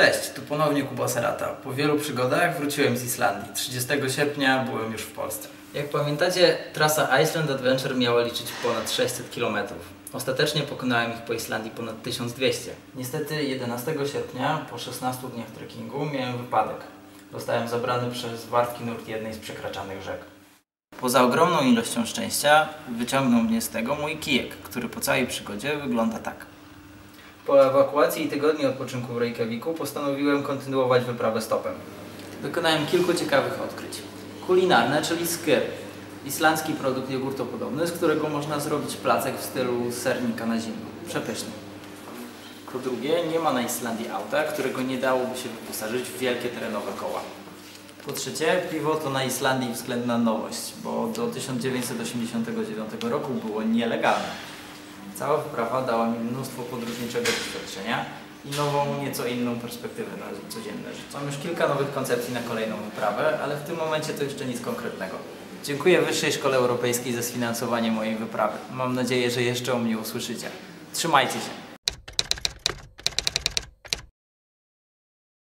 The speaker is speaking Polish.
Cześć, tu ponownie Kuba Serata. Po wielu przygodach wróciłem z Islandii. 30 sierpnia byłem już w Polsce. Jak pamiętacie, trasa Iceland Adventure miała liczyć ponad 600 km. Ostatecznie pokonałem ich po Islandii ponad 1200. Niestety 11 sierpnia, po 16 dniach trekkingu, miałem wypadek. Zostałem zabrany przez wartki nurt jednej z przekraczanych rzek. Poza ogromną ilością szczęścia wyciągnął mnie z tego mój kijek, który po całej przygodzie wygląda tak. Po ewakuacji i tygodniu odpoczynku w Reykjaviku postanowiłem kontynuować wyprawę stopem. Wykonałem kilku ciekawych odkryć. Kulinarne, czyli skyr. Islandzki produkt jogurtopodobny, z którego można zrobić placek w stylu sernika na zimno. Przepyszny. Po drugie, nie ma na Islandii auta, którego nie dałoby się wyposażyć w wielkie terenowe koła. Po trzecie, piwo to na Islandii względna nowość, bo do 1989 roku było nielegalne. Cała wyprawa dała mi mnóstwo podróżniczego doświadczenia i nową, nieco inną perspektywę na codzienne życie. Mam już kilka nowych koncepcji na kolejną wyprawę, ale w tym momencie to jeszcze nic konkretnego. Dziękuję Wyższej Szkole Europejskiej za sfinansowanie mojej wyprawy. Mam nadzieję, że jeszcze o mnie usłyszycie. Trzymajcie się!